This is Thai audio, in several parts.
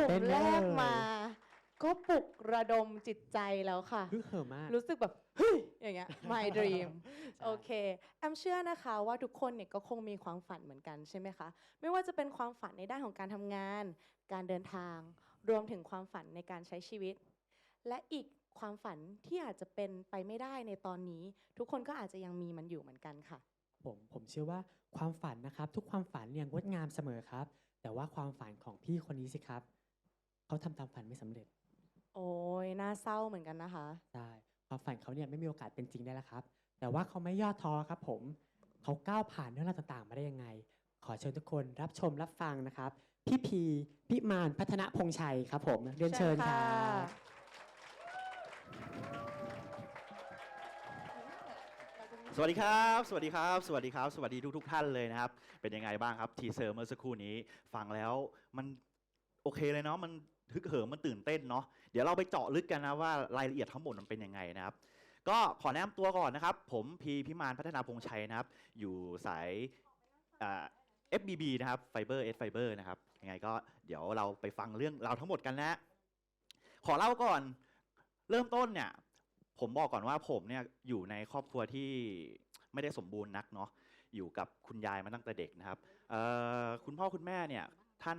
ลุ่เต้มนแรมากกมา ก็ปลุกระดมจิตใจแล้วค่ะ ฮึกเหิมมาก รู้สึกแบบเฮ้ยอย่างเงี้ย my dream โอเคแอมเชื่อนะคะว่าทุกคนเนี่ยก็คงมีความฝันเหมือนกันใช่ไหมคะ ไม่ว่าจะเป็นความฝันในด้านของการทำงาน การเดินทาง รวมถึงความฝันในการใช้ชีวิต และอีกความฝันที่อาจจะเป็นไปไม่ได้ในตอนนี้ ทุกคนก็อาจจะยังมีมันอยู่เหมือนกันค่ะ ผมผมเชื่อว่าความฝันนะครับ ทุกความฝันเนี่ยงดงามเสมอครับ แต่ว่าความฝันของพี่คนนี้สิครับ เขาทำตามฝันไม่สำเร็จโอ้ยน่าเศร้าเหมือนกันนะคะใช่ความฝันเขาเนี่ยไม่มีโอกาสเป็นจริงได้แล้วครับ แต่ว่าเขาไม่ย่อท้อครับผมเขาก้าวผ่านเรื่องราวต่างๆ มาได้ยังไง ขอเชิญทุกคนรับชมรับฟังนะครับ พี่พีพิมานพัฒนพงษ์ชัยครับผมเรียนเชิญครับสวัสดีครับ สวัสดีครับ สวัสดีครับ สวัสดีทุกทุก ๆ ท่านเลยนะครับ เป็นยังไงบ้างครับ ทีเซอร์เมื่อสักครู่นี้ ฟังแล้วมัน โอเคเลยเนาะมันฮึกเหิมมันตื่นเต้นเนาะเดี๋ยวเราไปเจาะลึกกันนะว่ารายละเอียดทั้งหมดมันเป็นยังไงนะครับ ก็ขอแนะนำตัวก่อนนะครับ ผมพีพิมานพัฒนาพงชัยนะครับ อยู่สายอ่า FBB นะครับ Fiber S Fiber นะครับยังไงก็เดี๋ยวเราไปฟังเรื่องราวทั้งหมดกันนะขอเล่าก่อนเริ่มต้นเนี่ย ผมบอกก่อนว่าผมเนี่ยอยู่ในครอบครัวที่ไม่ได้สมบูรณ์นักเนาะอยู่กับคุณยายมาตั้งแต่เด็กนะครับคุณพ่อคุณแม่เนี่ยท่าน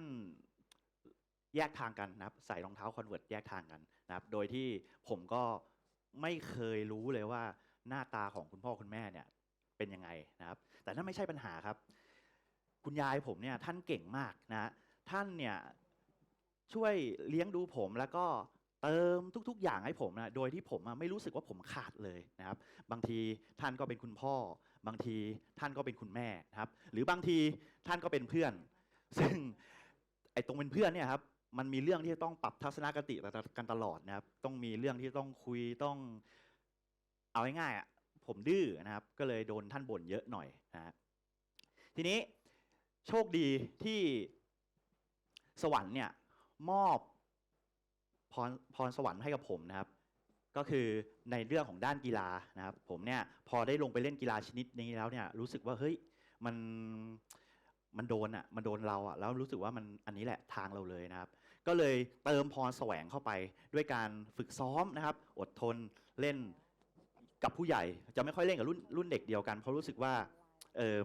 แยกทางกันนะครับใส่รองเท้าคอนเวิร์ตแยกทางกันนะครับโดยที่ผมก็ไม่เคยรู้เลยว่าหน้าตาของคุณพ่อคุณแม่เนี่ยเป็นยังไงนะครับ แต่นั่นไม่ใช่ปัญหาครับ คุณยายผมเนี่ยท่านเก่งมากนะท่านเนี่ยช่วยเลี้ยงดูผมแล้วก็เติมทุก ๆ อย่างให้ผมนะ โดยที่ผมไม่รู้สึกว่าผมขาดเลยนะครับ บางทีท่านก็เป็นคุณพ่อ บางทีท่านก็เป็นคุณแม่นะครับ หรือบางทีท่านก็เป็นเพื่อน ซึ่งไอ้ตรงเป็นเพื่อนเนี่ยครับ มันมีเรื่องที่ต้องปรับทัศนคติกันตลอดนะครับ ต้องมีเรื่องที่ต้องคุยต้อง เอาง่ายๆอะผมดื้อนะครับ ก็เลยโดนท่านบ่นเยอะหน่อยนะฮะทีนี้โชคดีที่สวรรค์เนี่ยมอบพรพรสวรรค์ให้กับผมนะครับ ก็คือในเรื่องของด้านกีฬานะครับ ผมเนี่ยพอได้ลงไปเล่นกีฬาชนิดนี้แล้วเนี่ยรู้สึกว่าเฮ้ยมันมันโดนอะมันโดนเราอะแล้วรู้สึกว่ามันอันนี้แหละทางเราเลยนะครับ ก็เลยเติมพรแสวงเข้าไปด้วยการฝึกซ้อมนะครับ อดทนเล่นกับผู้ใหญ่ จะไม่ค่อยเล่นกับรุ่นรุ่นเด็กเดียวกัน เพราะรู้สึกว่าเออ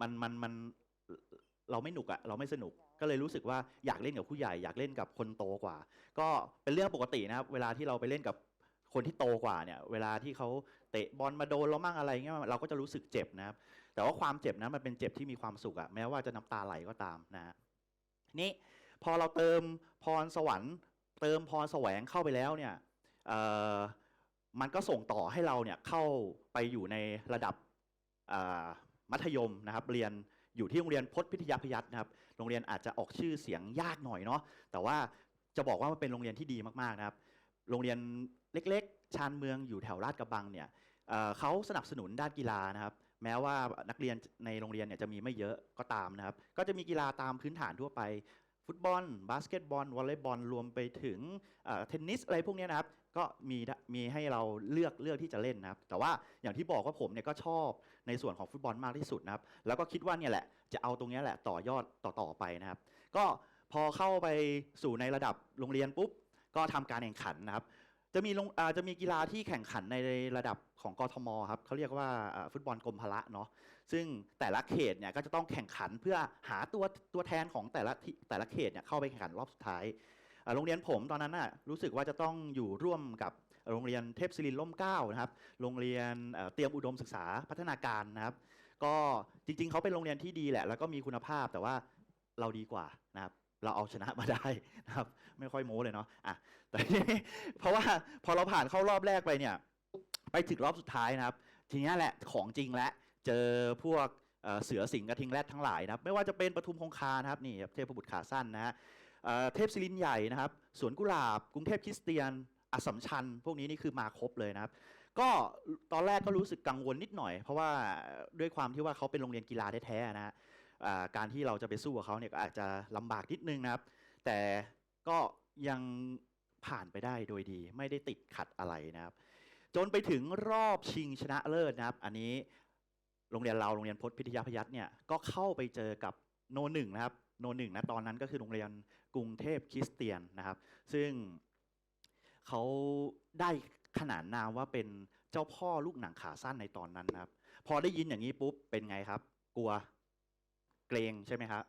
มันมันมันเราไม่หนุกอะเราไม่สนุกก็เลยรู้สึกว่าอยากเล่นกับผู้ใหญ่อยากเล่นกับคนโตกว่า ก็เป็นเรื่องปกตินะครับ เวลาที่เราไปเล่นกับคนที่โตกว่าเนี่ย เวลาที่เขาเตะบอลมาโดนเรามั่งอะไรเงี้ยเราก็จะรู้สึกเจ็บนะครับ แต่ว่าความเจ็บนะมันเป็นเจ็บที่มีความสุขอะแม้ว่าจะน้ำตาไหลก็ตามนะฮะนี่ พอเราเติมพรสวรรค์ เติมพรแสวงเข้าไปแล้วเนี่ยมันก็ส่งต่อให้เราเนี่ยเข้าไปอยู่ในระดับมัธยมนะครับ เรียนอยู่ที่โรงเรียนพจน์พิทยาพยัคฆ์นะครับ โรงเรียนอาจจะออกชื่อเสียงยากหน่อยเนาะแต่ว่าจะบอกว่ามันเป็นโรงเรียนที่ดีมากๆนะครับ โรงเรียนเล็กๆ ชานเมืองอยู่แถวลาดกระบังเนี่ยเเขาสนับสนุนด้านกีฬานะครับ แม้ว่านักเรียนในโรงเรียนเนี่ยจะมีไม่เยอะก็ตามนะครับ ก็จะมีกีฬาตามพื้นฐานทั่วไป ฟุตบอล บาสเกตบอลวอลเลย์บอลรวมไปถึงเทนนิสอะไรพวกนี้นะครับ ก็มีมีให้เราเลือกเลือกที่จะเล่นนะครับ แต่ว่าอย่างที่บอกว่าผมเนี่ยก็ชอบในส่วนของฟุตบอลมากที่สุดนะครับ แล้วก็คิดว่าเนี่ยแหละจะเอาตรงนี้แหละต่อยอดต่อต่อไปนะครับ ก็พอเข้าไปสู่ในระดับโรงเรียนปุ๊บก็ทำการแข่งขันนะครับ จะมีลงอ่าจะมีกีฬาที่แข่งขันในระดับของกทมครับเขาเรียกว่าฟุตบอลกรมพละเนาะซึ่งแต่ละเขตเนี่ยก็จะต้องแข่งขันเพื่อหาตัวตัวแทนของแต่ละแต่ละเขตเนี่ยเข้าไปแข่งขันรอบสุดท้ายโรงเรียนผมตอนนั้นน่ะรู้สึกว่าจะต้องอยู่ร่วมกับโรงเรียนเทพศิรินล่มเก้านะครับโรงเรียนเตรียมอุดมศึกษาพัฒนาการนะครับ ก็จริงๆเขาเป็นโรงเรียนที่ดีแหละ แล้วก็มีคุณภาพแต่ว่าเราดีกว่านะครับ เราเอาชนะมาได้นะครับ ไม่ค่อยโม้เลยเนาะอะแต่เพราะว่าพอเราผ่านเข้ารอบแรกไปเนี่ย ไปถึงรอบสุดท้ายนะครับ ทีนี้แหละของจริงแล้วเจอพวกเเสือสิงห์กระทิงแรดทั้งหลายนะครับ ไม่ว่าจะเป็นปทุมคงคานะครับนี่เทพบุตรขาสั้นนะฮะเทพศิรินใหญ่นะครับสวนกุหลาบ กรุงเทพคริสเตียนอสมชัญพวกนี้นี่คือมาครบเลยนะครับ ก็ตอนแรกก็รู้สึกกังวลนิดหน่อย เพราะว่าด้วยความที่ว่าเขาเป็นโรงเรียนกีฬาแท้ๆนะฮะ การที่เราจะไปสู้กับเขาเนี่ยก็อาจจะลำบากนิดนึงนะครับ แต่ก็ยังผ่านไปได้โดยดี ไม่ได้ติดขัดอะไรนะครับ จนไปถึงรอบชิงชนะเลิศนะครับ อันนี้โรงเรียนเราโรงเรียนพจน์พิทยาพยัคฆ์เนี่ยก็เข้าไปเจอกับโนหนึ่งนะครับโนหนึ่งนะตอนนั้นก็คือโรงเรียนกรุงเทพคริสเตียนนะครับ ซึ่งเขาได้ขนานนามว่าเป็นเจ้าพ่อลูกหนังขาสั้นในตอนนั้นนะครับ พอได้ยินอย่างนี้ปุ๊บเป็นไงครับ กลัว เกรงใช่ไหมครับ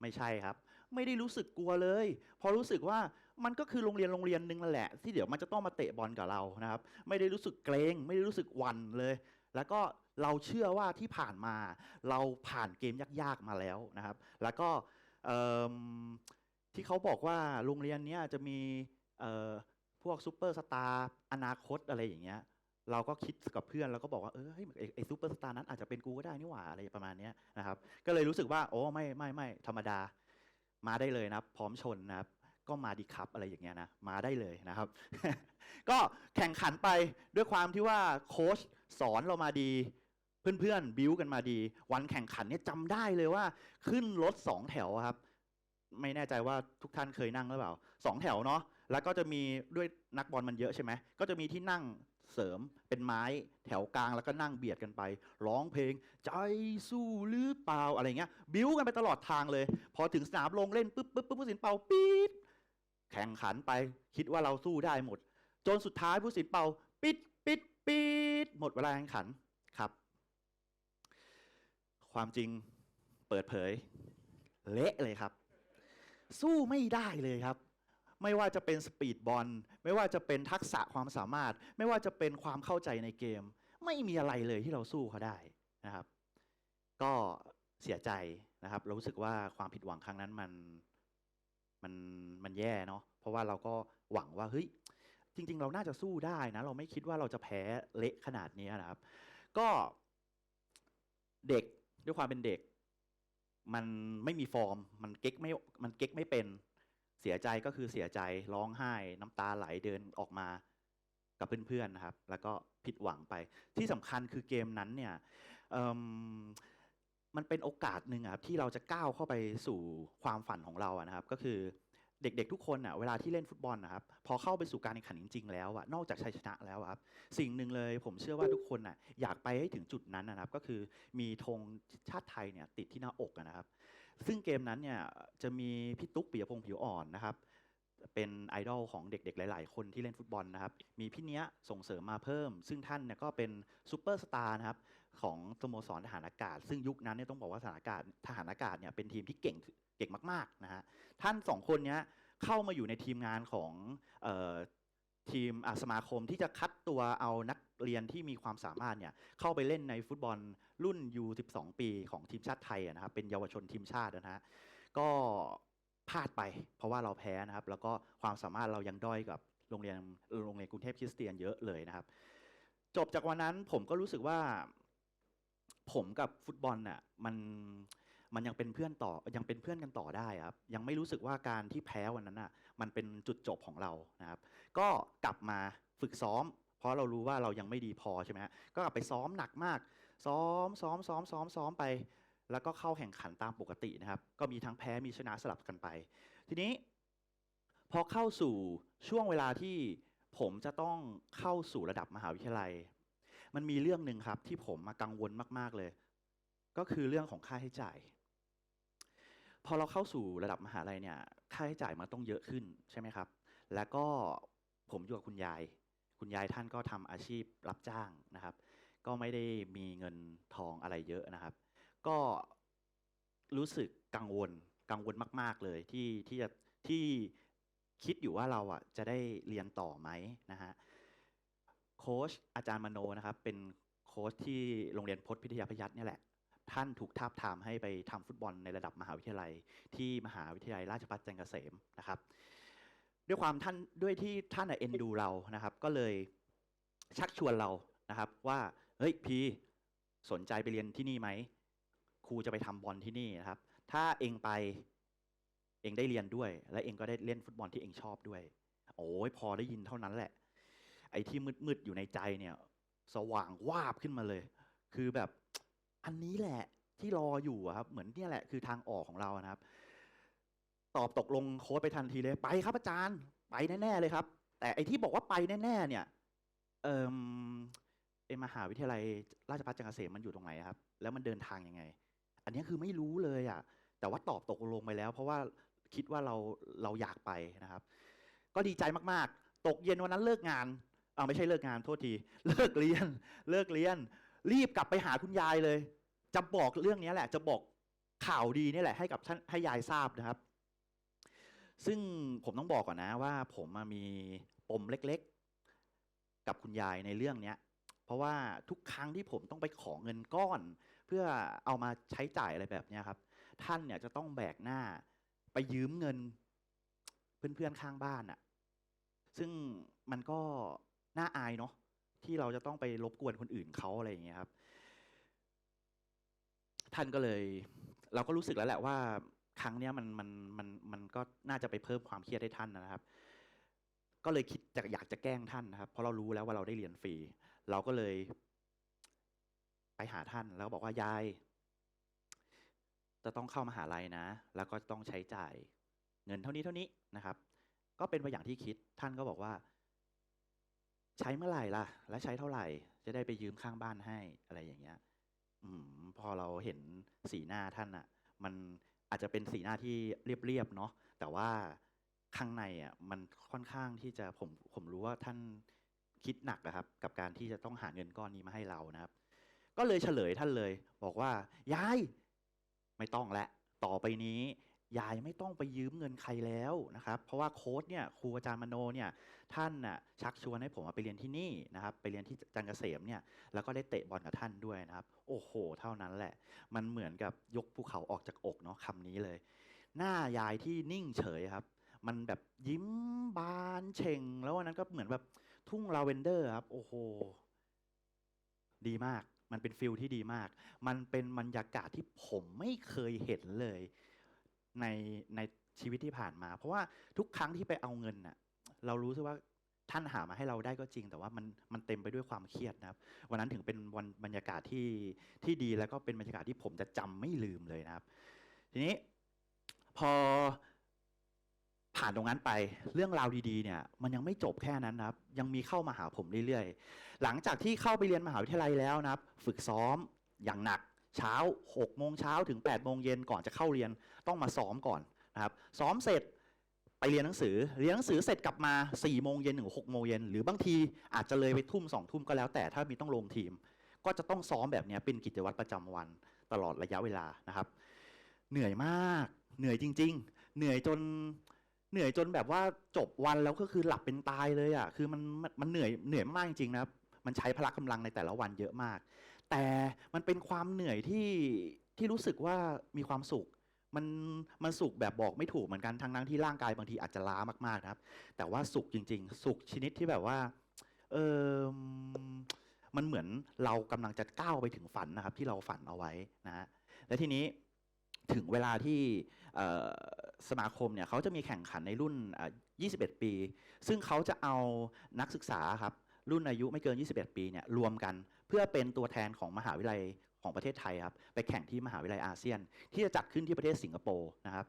ไม่ใช่ครับ ไม่ได้รู้สึกกลัวเลย พอรู้สึกว่ามันก็คือโรงเรียนโรงเรียนหนึ่งนั่นแหละ ที่เดี๋ยวมันจะต้องมาเตะบอลกับเรานะครับ ไม่ได้รู้สึกเกรง ไม่ได้รู้สึกวันเลย แล้วก็เราเชื่อว่าที่ผ่านมา เราผ่านเกมยากๆมาแล้วนะครับ แล้วก็ที่เขาบอกว่าโรงเรียนนี้จะมีพวกซูเปอร์สตาร์อนาคตอะไรอย่างเงี้ย เราก็คิดกับเพื่อนแล้วก็บอกว่าเออเฮ้ยไออ้ซูเปอร์สตาร์นั้นอาจจะเป็นกูก็ได้นี่หว่าอะไรประมาณนี้นะครับ ก็เลยรู้สึกว่าโอ้ไม่ไม่ไม่ธรรมดา มาได้เลยนะพร้อมชนนะครับ ก็มาดีครับอะไรอย่างเงี้ยนะมาได้เลยนะครับ ก็แข่งขันไปด้วยความที่ว่าโค้ชสอนเรามาดีเพื่อนๆบิวกันมาดี วันแข่งขันเนี่ยจำได้เลยว่า ขึ้นรถสองแถวครับ ไม่แน่ใจว่าทุกท่านเคยนั่งหรือเปล่าสองแถวเนาะแล้วก็จะมีด้วยนักบอลมันเยอะใช่ไหมก็จะมีที่นั่ง เสริมเป็นไม้แถวกลางแล้วก็นั่งเบียดกันไป ร้องเพลง ใจสู้หรือเปล่าอะไรเงี้ย บิ้วกันไปตลอดทางเลย พอถึงสนามลงเล่นปุ๊บปุ๊บปุ๊บผู้สินเป่าปี๊ดแข่งขันไป คิดว่าเราสู้ได้หมด จนสุดท้ายผู้สินเป่า ปิดปิดปิดหมดเวลาแข่งขันครับ ความจริงเปิดเผย เละเลยครับ สู้ไม่ได้เลยครับ ไม่ว่าจะเป็นสปีดบอลไม่ว่าจะเป็นทักษะความสามารถ ไม่ว่าจะเป็นความเข้าใจในเกม ไม่มีอะไรเลยที่เราสู้เขาได้นะครับ ก็เสียใจนะครับ เรารู้สึกว่าความผิดหวังครั้งนั้นมันมันมันแย่เนาะเพราะว่าเราก็หวังว่าเฮ้ยจริง ๆ เราน่าจะสู้ได้นะ เราไม่คิดว่าเราจะแพ้เละขนาดนี้นะครับ ก็เด็กด้วยความเป็นเด็ก มันไม่มีฟอร์ม มันเก๊กไม่มันเก๊กไม่เป็น เสียใจก็คือเสียใจร้องไห้ น้ำตาไหลเดินออกมากับเพื่อนๆนะครับ แล้วก็ผิดหวังไป ที่สำคัญคือเกมนั้นเนี่ยมมันเป็นโอกาสหนึ่งครับที่เราจะก้าวเข้าไปสู่ความฝันของเราอะนะครับ ก็คือเด็กๆทุกคนอะเวลาที่เล่นฟุตบอลนะครับพอเข้าไปสู่การแข่งขันจริง ๆ แล้วอะนอกจากชัยชนะแล้วครับสิ่งหนึ่งเลยผมเชื่อว่าทุกคนน่ะอยากไปให้ถึงจุดนั้นนะครับ ก็คือมีธงชาติไทยเนี่ยติดที่หน้าอกนะครับ ซึ่งเกมนั้นเนี่ยจะมีพี่ตุ๊กปิยพงษ์ผิวอ่อนนะครับ เป็นไอดอลของเด็กๆ หลาย ๆ คนที่เล่นฟุตบอลนะครับ มีพี่เนี้ยส่งเสริมมาเพิ่ม ซึ่งท่านเนี่ยก็เป็นซูเปอร์สตาร์นะครับของสโมสรทหารอากาศ ซึ่งยุคนั้นเนี่ยต้องบอกว่าทหารอากาศทหารอากาศเนี่ยเป็นทีมที่เก่งเก่งมากๆนะฮะท่านสองคนเนี้ยเข้ามาอยู่ในทีมงานของ ทีมอะสมาคมที่จะคัดตัวเอานักเรียนที่มีความสามารถเนี่ยเข้าไปเล่นในฟุตบอลรุ่น U12 ปีของทีมชาติไทยนะครับเป็นเยาวชนทีมชาตินะฮะก็พลาดไปเพราะว่าเราแพ้นะครับ แล้วก็ความสามารถเรายังด้อยกับโรงเรียนโรงเรียนกรุงเทพคริสเตียนเยอะเลยนะครับ จบจากวันนั้นผมก็รู้สึกว่า ผมกับฟุตบอลน่ะมันมันยังเป็นเพื่อนต่อยังเป็นเพื่อนกันต่อได้ครับยังไม่รู้สึกว่าการที่แพ้วันนั้นน่ะมันเป็นจุดจบของเรานะครับ ก็กลับมาฝึกซ้อม เพราะเรารู้ว่าเรายังไม่ดีพอใช่ไหมฮะก็กลับไปซ้อมหนักมาก ซ้อมซ้อมซ้อมซ้อมซ้อมไป แล้วก็เข้าแข่งขันตามปกตินะครับ ก็มีทั้งแพ้มีชนะสลับกันไป ทีนี้ พอเข้าสู่ช่วงเวลาที่ผมจะต้องเข้าสู่ระดับมหาวิทยาลัย มันมีเรื่องหนึ่งครับที่ผมมากังวลมาก ๆเลย ก็คือเรื่องของค่าใช้จ่าย พอเราเข้าสู่ระดับมหาลัยเนี่ย ค่าใช้จ่ายมันต้องเยอะขึ้นใช่ไหมครับ แล้วก็ ผมอยู่กับคุณยาย คุณยายท่านก็ทำอาชีพรับจ้างนะครับ ก็ไม่ได้มีเงินทองอะไรเยอะนะครับ ก็รู้สึกกังวลกังวลมาก ๆ เลยที่ที่จะที่คิดอยู่ว่าเราอะจะได้เรียนต่อไหมนะฮะโค้ชอาจารย์มโนนะครับ เป็นโค้ชที่โรงเรียนพจน์พิทยาพยัคฆ์เนี่ยแหละ ท่านถูกทาบทามให้ไปทำฟุตบอลในระดับมหาวิทยาลัย ที่มหาวิทยาลัยราชภัฏจันทร์เกษมนะครับ ด้วยความท่านด้วยที่ท่านน่ะเอ็นดูเรานะครับ ก็เลยชักชวนเรานะครับ ว่าเฮ้ยพีสนใจไปเรียนที่นี่ไหมครูจะไปทำบอลที่นี่นะครับ ถ้าเองไปเองได้เรียนด้วย และเองก็ได้เล่นฟุตบอลที่เองชอบด้วย โอ้ยพอได้ยินเท่านั้นแหละ ไอ้ที่มืดๆอยู่ในใจเนี่ย สว่างวาบขึ้นมาเลย คือแบบอันนี้แหละที่รออยู่ครับ เหมือนเนี่ยแหละคือทางออกของเรานะครับ ตอบตกลงโค้ดไปทันทีเลยไปครับอาจารย์ ไปแน่ๆเลยครับ แต่ไอที่บอกว่าไปแน่ๆเนี่ย เอ่มไอมหาวิทยาลัยราชภัฏจันทร์เกษมมันอยู่ตรงไหนครับ แล้วมันเดินทางยังไง อันนี้คือไม่รู้เลยอะ แต่ว่าตอบตกลงไปแล้ว เพราะว่าคิดว่าเราเราอยากไปนะครับ ก็ดีใจมากๆ ตกเย็นวันนั้นเลิกงานอ่าไม่ใช่เลิกงานโทษที เลิกเรียน เลิกเรียน รีบกลับไปหาคุณยายเลย จะบอกเรื่องนี้แหละ จะบอกข่าวดีนี่แหละให้กับท่านให้ยายทราบนะครับ ซึ่งผมต้องบอกก่อนนะว่า ผมมามีปมเล็กๆ กับคุณยายในเรื่องเนี้ย เพราะว่าทุกครั้งที่ผมต้องไปขอเงินก้อน เพื่อเอามาใช้จ่ายอะไรแบบเนี้ยครับ ท่านเนี่ยจะต้องแบกหน้า ไปยืมเงิน เพื่อนๆข้างบ้านอะซึ่งมันก็น่าอายเนาะที่เราจะต้องไปรบกวนคนอื่นเขาอะไรอย่างเงี้ยครับ ท่านก็เลย เราก็รู้สึกแล้วแหละว่า ครั้งเนี้ยมันมันมันมันก็น่าจะไปเพิ่มความเครียดให้ท่านนะครับ ก็เลยคิดจะอยากจะแกล้งท่านนะครับ เพราะเรารู้แล้วว่าเราได้เรียนฟรี เราก็เลย ไปหาท่านแล้วบอกว่ายาย จะต้องเข้ามาหาลัยนะ แล้วก็ต้องใช้จ่าย เงินเท่านี้เท่านี้นะครับ ก็เป็นไปอย่างที่คิดท่านก็บอกว่า ใช้เมื่อไหร่ล่ะ และใช้เท่าไหร่ จะได้ไปยืมข้างบ้านให้อะไรอย่างเงี้ย อืม พอเราเห็นสีหน้าท่านอะมัน อาจจะเป็นสีหน้าที่เรียบๆเนาะแต่ว่าข้างในอะมันค่อนข้างที่จะผมผมรู้ว่าท่านคิดหนักนะครับ กับการที่จะต้องหาเงินก้อนนี้มาให้เรานะครับ ก็เลยเฉลยท่านเลย บอกว่ายาย ไม่ต้องและ ต่อไปนี้ ยายไม่ต้องไปยืมเงินใครแล้วนะครับ เพราะว่าโค้ดเนี่ยครูอาจารย์มโนเนี่ยท่านน่ะชักชวนให้ผมไปเรียนที่นี่นะครับไปเรียนที่จันทร์เกษมเนี่ยแล้วก็ได้เตะบอลกับท่านด้วยนะครับ โอ้โห เท่านั้นแหละ มันเหมือนกับยกภูเขาออกจากอกเนาะคำนี้เลย หน้ายายที่นิ่งเฉยครับ มันแบบยิ้มบานเฉ่งแล้ววันนั้นก็เหมือนแบบทุ่งลาเวนเดอร์ครับ โอ้โห ดีมากมันเป็นฟิลที่ดีมาก มันเป็นบรรยากาศที่ผมไม่เคยเห็นเลย ในในชีวิตที่ผ่านมา เพราะว่าทุกครั้งที่ไปเอาเงินน่ะเรารู้สึกว่าท่านหามาให้เราได้ก็จริง แต่ว่ามันมันเต็มไปด้วยความเครียดนะครับ วันนั้นถึงเป็นวันบรรยากาศที่ที่ดีแล้วก็เป็นบรรยากาศที่ผมจะจำไม่ลืมเลยนะครับ ทีนี้พอผ่านตรงนั้นไปเรื่องราวดีๆเนี่ย มันยังไม่จบแค่นั้นนะครับ ยังมีเข้ามาหาผมเรื่อยๆ หลังจากที่เข้าไปเรียนมหาวิทยาลัยแล้วนะครับ ฝึกซ้อมอย่างหนักเช้า6โมงเช้าถึง8โมงเย็นก่อนจะเข้าเรียน ต้องมาซ้อมก่อนนะครับซ้อมเสร็จไปเรียนหนังสือเรียนหนังสือเสร็จกลับมา4ี่โมงเย็นถึงหกโมงเย็นหรือบางทีอาจจะเลยไปทุ่มสองทุ่มก็แล้วแต่ถ้ามีต้องลงทีม ก็จะต้องซ้อมแบบนี้เป็นกิจวัตรประจำวันตลอดระยะเวลานะครับ เหนื่อยมาก เหนื่อยจริง ๆ เหนื่อยจนเหนื่อยจนแบบว่าจบวันแล้วก็คือหลับเป็นตายเลยอะคือมันมันเหนื่อยเหนื่อยมากจริงๆนะครับมันใช้พละกำลังในแต่ละวันเยอะมาก แต่มันเป็นความเหนื่อยที่ที่รู้สึกว่ามีความสุข มันมันสุขแบบบอกไม่ถูกเหมือนกันทั้งนั้นที่ร่างกายบางทีอาจจะล้ามากๆนะครับ แต่ว่าสุขจริง ๆ สุขชนิดที่แบบว่า เออมันเหมือนเรากำลังจะก้าวไปถึงฝันนะครับ ที่เราฝันเอาไว้นะฮะและทีนี้ถึงเวลาที่สมาคมเนี่ยเขาจะมีแข่งขันในรุ่น 21 ปี ซึ่งเขาจะเอานักศึกษาครับรุ่นอายุไม่เกิน 21 ปีเนี่ยรวมกัน เพื่อเป็นตัวแทนของมหาวิทยาลัย ของประเทศไทยครับไปแข่งที่มหาวิทยาลัยอาเซียน ที่จะจัดขึ้นที่ประเทศสิงคโปร์นะครับ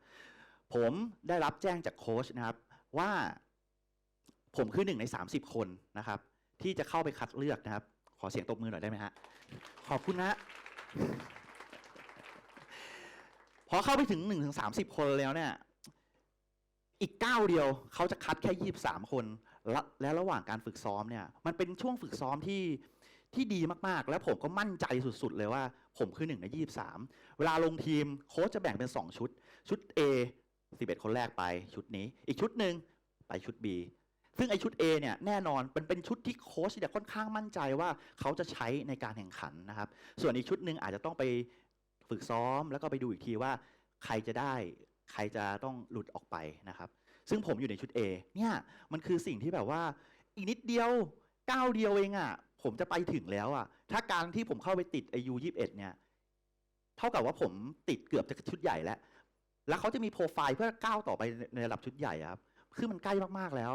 ผมได้รับแจ้งจากโค้ชนะครับว่าผมคือหนึ่งใน 30 คนนะครับ ที่จะเข้าไปคัดเลือกนะครับ ขอเสียงตบมือหน่อยได้ไหมฮะขอบคุณนะพพอเข้าไปถึง1นถึงสาคนแล้วเนี่ยอีกก้าเดียวเขาจะคัดแค่ยี่สามคน และและระหว่างการฝึกซ้อมเนี่ย มันเป็นช่วงฝึกซ้อมที่ ที่ดีมากๆ แล้วผมก็มั่นใจสุดๆ เลยว่า ผมคือหนึ่งในยี่สามเวลาลงทีมโค้ชจะแบ่งเป็น2ชุด ชุด A 11 คนแรกไปชุดนี้ อีกชุดหนึ่งไปชุด B ซึ่งไอชุด A เนี่ยแน่นอนเป็นเป็นชุดที่โค้ชจะค่อนข้างมั่นใจว่าเขาจะใช้ในการแข่งขันนะครับ ส่วนอีกชุดหนึ่งอาจจะต้องไปฝึกซ้อม แล้วก็ไปดูอีกทีว่าใครจะได้ใครจะต้องหลุดออกไปนะครับ ซึ่งผมอยู่ในชุด A เนี่ยมันคือสิ่งที่แบบว่าอีกนิดเดียวก้าวเดียวเองอะ่ะ ผมจะไปถึงแล้วอะถ้าการที่ผมเข้าไปติดไอยูยี่สิบเอ็ดเนี่ย เท่ากับว่าผมติดเกือบจะชุดใหญ่แล้ว แล้วเขาจะมีโปรไฟล์เพื่อก้าวต่อไปในระดับชุดใหญ่ครับ คือมันใกล้มากๆแล้ว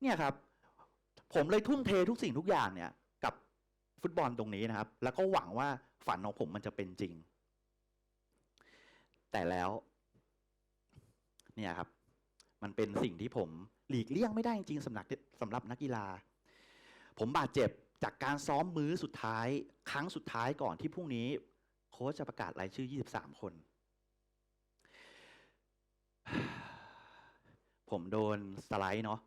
เนี่ยครับ ผมเลยทุ่มเททุกสิ่งทุกอย่างเนี่ย กับฟุตบอลตรงนี้นะครับ แล้วก็หวังว่าฝันของผมมันจะเป็นจริง แต่แล้ว เนี่ยครับ มันเป็นสิ่งที่ผมหลีกเลี่ยงไม่ได้จริงๆสำหรับสำหรับนักกีฬา ผมบาดเจ็บจากการซ้อมมื้อสุดท้าย ครั้งสุดท้ายก่อนที่พรุ่งนี้ โค้ชจะประกาศรายชื่อ 23 คน ผมโดนสไลด์เนาะ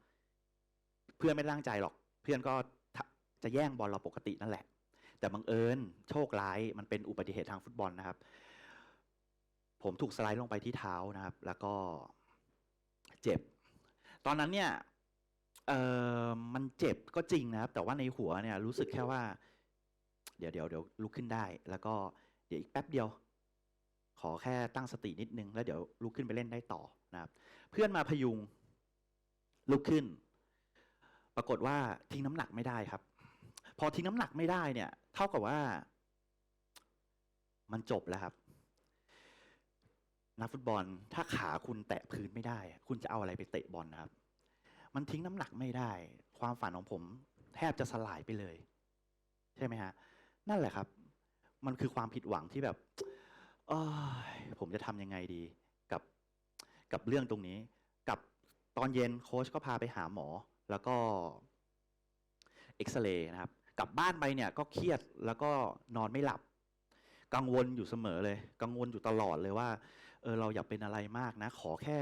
เพื่อนไม่ได้ตั้งใจหรอก เพื่อนก็จะแย่งบอลเราปกตินั่นแหละ แต่บังเอิญโชคร้ายมันเป็นอุบัติเหตุทางฟุตบอลนะครับ ผมถูกสไลด์ลงไปที่เท้านะครับ แล้วก็เจ็บ ตอนนั้นเนี่ย เออมันเจ็บก็จริงนะครับ แต่ว่าในหัวเนี่ยรู้สึกแค่ว่า เดี๋ยวเดี๋ยวเดี๋ยวลุกขึ้นได้ แล้วก็เดี๋ยวอีกแป๊บเดียว ขอแค่ตั้งสตินิดนึง แล้วเดี๋ยวลุกขึ้นไปเล่นได้ต่อนะครับ เพื่อนมาพยุง ลุกขึ้น ปรากฏว่าทิ้งน้ำหนักไม่ได้ครับ พอทิ้งน้ำหนักไม่ได้เนี่ย เท่ากับว่า มันจบแล้วครับนักฟุตบอลถ้าขาคุณแตะพื้นไม่ได้ คุณจะเอาอะไรไปเตะบอลนะครับ มันทิ้งน้ำหนักไม่ได้ ความฝันของผม แทบจะสลายไปเลย ใช่ไหมฮะ นั่นแหละครับ มันคือความผิดหวังที่แบบอผมจะทำยังไงดี กับกับเรื่องตรงนี้ กับตอนเย็นโค้ชก็พาไปหาหมอ แล้วก็เอ็กซเรย์นะครับ กลับบ้านไปเนี่ยก็เครียดแล้วก็นอนไม่หลับ กังวลอยู่เสมอเลย กังวลอยู่ตลอดเลยว่า เออเราอย่าเป็นอะไรมากนะ ขอแค่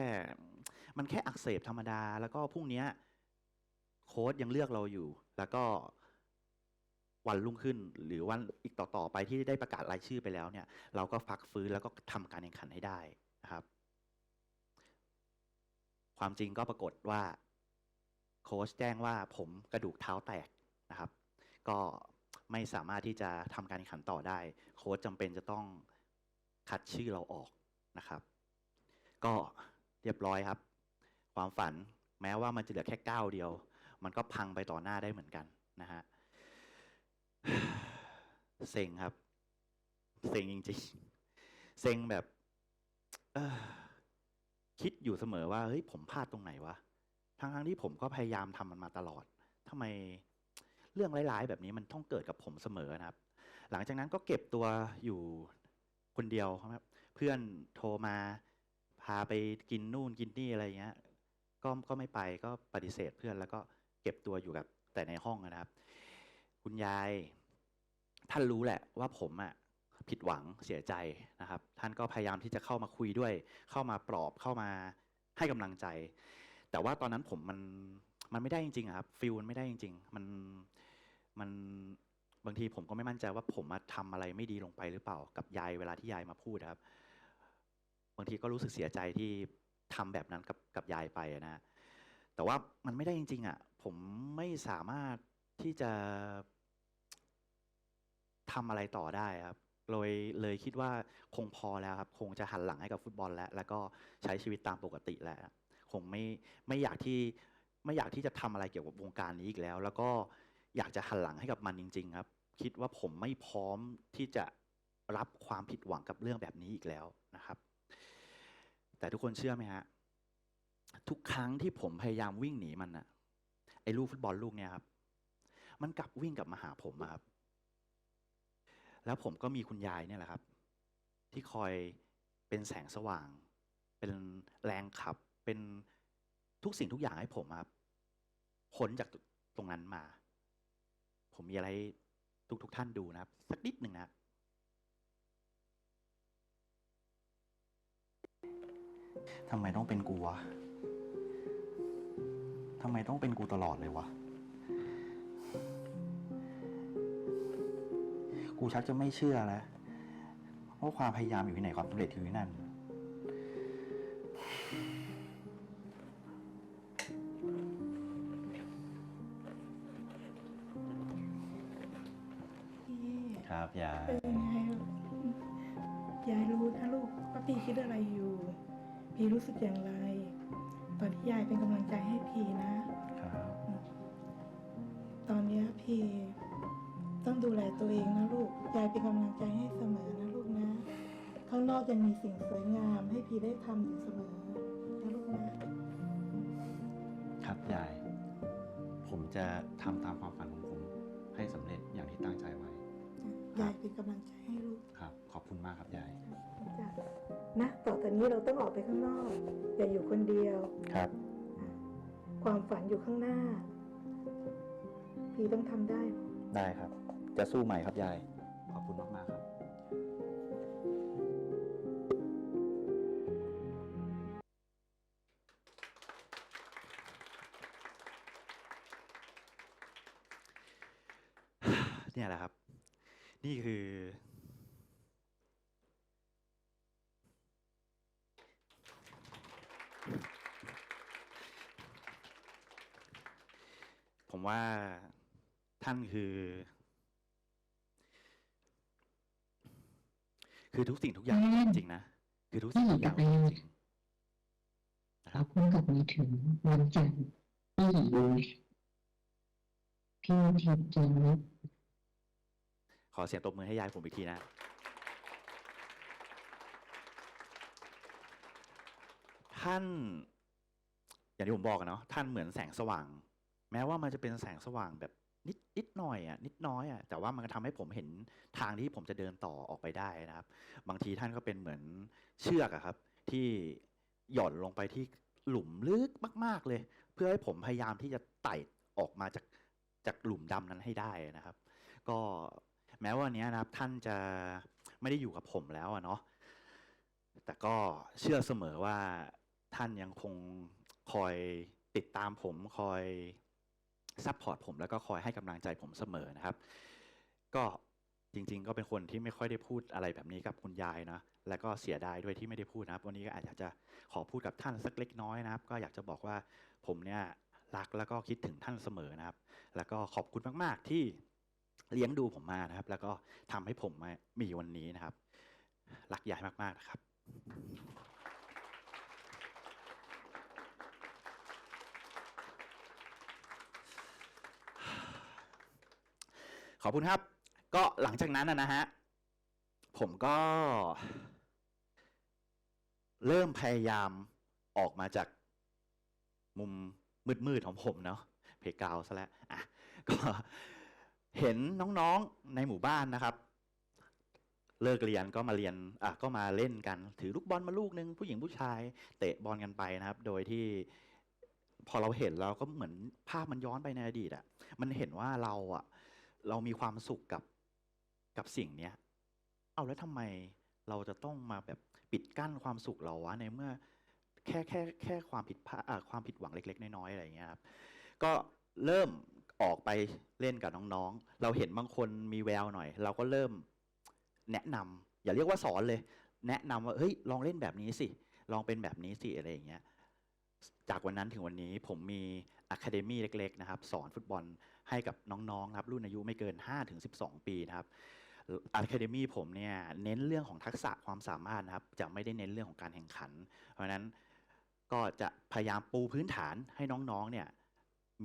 มันแค่อักเสบธรรมดา แล้วก็พรุ่งเนี้ยโค้ชยังเลือกเราอยู่ แล้วก็วันรุ่งขึ้น หรือวันอีกต่อๆไปที่ได้ประกาศรายชื่อไปแล้วเนี่ย เราก็พักฟื้นแล้วก็ทำการแข่งขันให้ได้นะครับ ความจริงก็ปรากฏว่าโค้ชแจ้งว่าผมกระดูกเท้าแตกนะครับ ก็ไม่สามารถที่จะทำการแข่งขันต่อได้ โค้ชจำเป็นจะต้องคัดชื่อเราออกนะครับ ก็เรียบร้อยครับ ความฝันแม้ว่ามันจะเหลือแค่ก้าวเดียว มันก็พังไปต่อหน้าได้เหมือนกันนะฮะเซ็งครับ เซ็งจริงๆ เซ็งแบบคิดอยู่เสมอว่าเฮ้ยผมพลาดตรงไหนวะทั้งๆที่ผมก็พยายามทำมันมาตลอดทำไมเรื่องร้ายๆ แบบนี้มันต้องเกิดกับผมเสมอนะครับ หลังจากนั้นก็เก็บตัวอยู่คนเดียวครับ เพื่อนโทรมาพาไปกินนู่นกินนี่อะไรเงี้ย ก็ก็ไม่ไปก็ปฏิเสธเพื่อน แล้วก็เก็บตัวอยู่กับแต่ในห้องนะครับ คุณยาย ท่านรู้แหละว่าผมอะผิดหวังเสียใจนะครับ ท่านก็พยายามที่จะเข้ามาคุยด้วย เข้ามาปลอบเข้ามาให้กำลังใจ แต่ว่าตอนนั้นผมมันมันไม่ได้จริงๆครับฟิลมันไม่ได้จริง ๆ มันมันบางทีผมก็ไม่มั่นใจว่าผมมาทำอะไรไม่ดีลงไปหรือเปล่ากับยายเวลาที่ยายมาพูดครับ บางทีก็รู้สึกเสียใจที่ ทำแบบนั้นกับกับยายไปนะ แต่ว่ามันไม่ได้จริง ๆ อะ ผมไม่สามารถที่จะทำอะไรต่อได้ครับเลยเลยคิดว่าคงพอแล้วครับ คงจะหันหลังให้กับฟุตบอลแล้ว แล้วก็ใช้ชีวิตตามปกติแล้วคงไม่ไม่อยากที่ไม่อยากที่จะทำอะไรเกี่ยวกับวงการนี้อีกแล้ว แล้วก็อยากจะหันหลังให้กับมันจริง ๆ ครับ คิดว่าผมไม่พร้อมที่จะรับความผิดหวังกับเรื่องแบบนี้อีกแล้ว แต่ทุกคนเชื่อไหมฮะ ทุกครั้งที่ผมพยายามวิ่งหนีมันอะไอ้ลูกฟุตบอลลูกเนี่ยครับ มันกลับวิ่งกลับมาหาผมครับ แล้วผมก็มีคุณยายเนี่ยแหละครับ ที่คอยเป็นแสงสว่าง เป็นแรงขับ เป็นทุกสิ่งทุกอย่างให้ผมครับพ้นจากตรงนั้นมา ผมมีอะไรทุกทุกๆท่านดูนะครับ สักนิดหนึ่งนะ ทำไมต้องเป็นกูวะทำไมต้องเป็นกูตลอดเลยวะ กูชักจะไม่เชื่อแล้วว่าความพยายามอยู่ที่ไหนความสำเร็จอยู่ที่นั่น พี่ครับยายเป็นยังไงยายรู้นะลูกว่าพี่คิดอะไรอยู่ พี่รู้สึกอย่างไร ตอนที่ยายเป็นกำลังใจให้พี่นะ ครับตอนเนี้ยพี่ต้องดูแลตัวเองนะลูก ยายเป็นกำลังใจให้เสมอนะลูกนะ ข้างนอกยังมีสิ่งสวยงามให้พี่ได้ทำอยู่เสมอนะลูกนะ ครับยาย ผมจะทำตามความฝันของผม ให้สำเร็จอย่างที่ตั้งใจไว้ ยายเป็นกำลังใจให้ลูก ครับ ขอบคุณมากครับยายจ้ะ นะต่อจากนี้เราต้องออกไปข้างนอก อย่าอยู่คนเดียว ครับ ความฝันอยู่ข้างหน้า พี่ต้องทำได้ ได้ครับ จะสู้ใหม่ครับยาย ขอบคุณมากๆครับ คือทุกสิ่งทุกอย่างจริงๆนะ คือทุกสิ่งทุกอย่างจริงๆนะคขรัอบคุณกลับมาถึงวันจันทร์ที่พี่ทิพย์จันทร์ขอเสียงตบมือให้ยายผมอีกทีนะ ท่าน อย่างที่ผมบอกกันเนาะท่านเหมือนแสงสว่าง แม้ว่ามันจะเป็นแสงสว่างแบบ นิดนิดหน่อยอะนิดน้อยอะแต่ว่ามันก็ทำให้ผมเห็นทางที่ผมจะเดินต่อออกไปได้นะครับ บางทีท่านก็เป็นเหมือนเชือกอะครับ ที่หย่อนลงไปที่หลุมลึกมาก ๆเลย เพื่อให้ผมพยายามที่จะไต่ออกมาจากจากหลุมดำนั้นให้ได้นะครับ ก็แม้ว่าวันนี้นะครับท่านจะไม่ได้อยู่กับผมแล้วอะเนาะแต่ก็เชื่อเสมอว่าท่านยังคงคอยติดตามผมคอย ซัพพอร์ตผมแล้วก็คอยให้กำลังใจผมเสมอนะครับ ก็จริง ๆ ก็เป็นคนที่ไม่ค่อยได้พูดอะไรแบบนี้กับคุณยายนะแล้วก็เสียดายด้วยที่ไม่ได้พูดนะครับ วันนี้ก็อาจจะขอพูดกับท่านสักเล็กน้อยนะครับ ก็อยากจะบอกว่าผมเนี่ยรักแล้วก็คิดถึงท่านเสมอนะครับ แล้วก็ขอบคุณมาก ๆ ที่เลี้ยงดูผมมานะครับ แล้วก็ทำให้ผมมามีวันนี้นะครับ รักยายมาก ๆ นะครับ ขอบคุณครับ ก็หลังจากนั้นนะฮะ ผมก็ เริ่มพยายามออกมาจากมุมมืดๆของผมเนาะเพกาวซะแล้วอะก็เห็นน้องๆในหมู่บ้านนะครับ เลิกเรียนก็มาเรียนอะก็มาเล่นกัน ถือลูกบอลมาลูกนึง ผู้หญิงผู้ชาย เตะบอลกันไปนะครับ โดยที่พอเราเห็นเราก็เหมือนภาพมันย้อนไปในอดีตอะ่ะมันเห็นว่าเราอะ่ะ เรามีความสุขกับกับสิ่งเนี้ย เอาแล้วทำไมเราจะต้องมาแบบปิดกั้นความสุขเราวะในเมื่อแค่แค่แค่ความผิดพลาดความผิดหวังเล็ก ๆ น้อยๆอะไรอย่างเงี้ยครับก็เริ่มออกไปเล่นกับน้องๆ เราเห็นบางคนมีแววหน่อย เราก็เริ่มแนะนำอย่าเรียกว่าสอนเลย แนะนำว่าเฮ้ยลองเล่นแบบนี้สิ ลองเป็นแบบนี้สิอะไรอย่างเงี้ยจากวันนั้นถึงวันนี้ผมมีอะคาเดมี่เล็ก ๆ นะครับ สอนฟุตบอล ให้กับน้องๆนะครับรุ่นอายุไม่เกิน 5-12 ปีนะครับอะคาเดมี่ผมเนี่ยเน้นเรื่องของทักษะความสามารถนะครับ จะไม่ได้เน้นเรื่องของการแข่งขัน เพราะฉะนั้นก็จะพยายามปูพื้นฐานให้น้องๆเนี่ย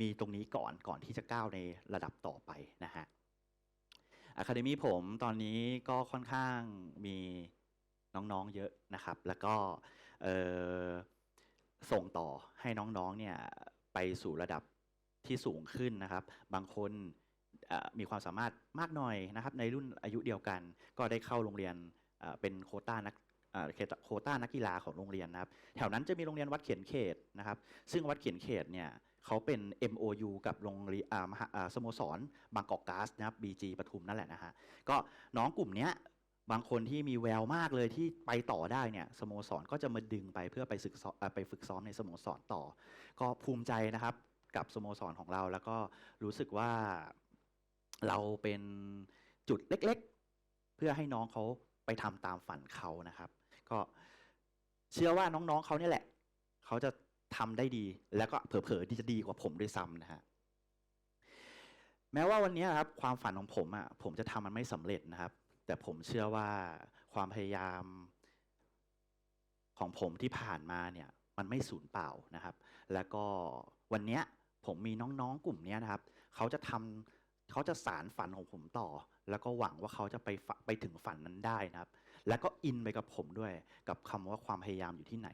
มีตรงนี้ก่อนก่อนที่จะก้าวในระดับต่อไปนะฮะอะคาเดมี่ผมตอนนี้ก็ค่อนข้างมีน้องๆเยอะนะครับ แล้วก็ส่งต่อให้น้องๆเนี่ยไปสู่ระดับ ที่สูงขึ้นนะครับ บางคนมีความสามารถมากหน่อยนะครับ ในรุ่นอายุเดียวกัน ก็ได้เข้าโรงเรียนเป็นโคต้านักโคต้านักกีฬาของโรงเรียนนะครับ แถวนั้นจะมีโรงเรียนวัดเขียนเขตนะครับ ซึ่งวัดเขียนเขตเนี่ยเขาเป็น MOU กับโรงเรียนอ่ามหาอ่าสโมสรบางกอกก๊าซนะครับ BG ปทุมนั่นแหละนะฮะก็น้องกลุ่มเนี้ยบางคนที่มีแววมากเลยที่ไปต่อได้เนี่ยสโมสรก็จะมาดึงไปเพื่อไปศึกซ้อมเอ่อไปฝึกซ้อมในสโมสรต่อ ก็ภูมิใจนะครับ กับสโมสรของเรา แล้วก็รู้สึกว่าเราเป็นจุดเล็กๆ เพื่อให้น้องเขาไปทำตามฝันเขานะครับ ก็เชื่อว่าน้องๆเขาเนี่ยแหละ เขาจะทำได้ดี แล้วก็เผลอๆที่จะดีกว่าผมด้วยซ้ำนะฮะแม้ว่าวันนี้ครับความฝันของผมอะผมจะทำมันไม่สำเร็จนะครับ แต่ผมเชื่อว่าความพยายามของผมที่ผ่านมาเนี่ยมันไม่สูญเปล่านะครับ แล้วก็วันเนี้ย ผมมีน้องๆกลุ่มนี้นะครับ เขาจะทำเขาจะสารฝันของผมต่อ แล้วก็หวังว่าเขาจะไปไปถึงฝันนั้นได้นะครับ แล้วก็อินไปกับผมด้วย กับคำว่าความพยายามอยู่ที่ไหน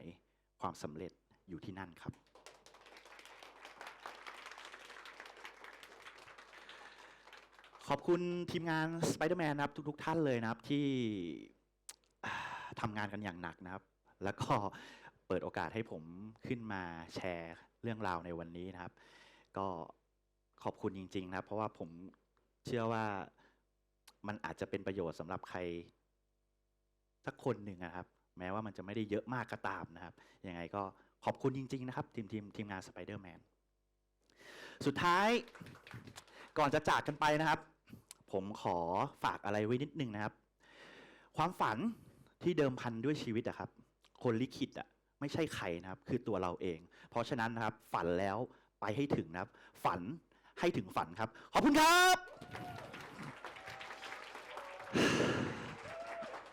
ความสำเร็จอยู่ที่นั่นครับ ขอบคุณทีมงาน Spider-Man นะครับ ทุก ๆ ท่านเลยนะครับที่ทำงานกันอย่างหนักนะครับ แล้วก็เปิดโอกาสให้ผมขึ้นมาแชร์เรื่องราวในวันนี้นะครับ ก็ขอบคุณจริง ๆ นะครับเพราะว่าผมเชื่อว่ามันอาจจะเป็นประโยชน์สำหรับใครสักคนหนึ่งนะครับ แม้ว่ามันจะไม่ได้เยอะมากก็ตามนะครับ ยังไงก็ขอบคุณจริง ๆ นะครับ ทีมทีมทีมงาน Spider-Man สุดท้ายก่อนจะจากกันไปนะครับ ผมขอฝากอะไรไว้นิดนึงนะครับ ความฝันที่เดิมพันด้วยชีวิตอะครับ คนลิขิตอะไม่ใช่ใครนะครับ คือตัวเราเอง เพราะฉะนั้นนะครับ ฝันแล้ว ไปให้ถึงนะครับ ฝันให้ถึงฝันครับ ขอบคุณครับ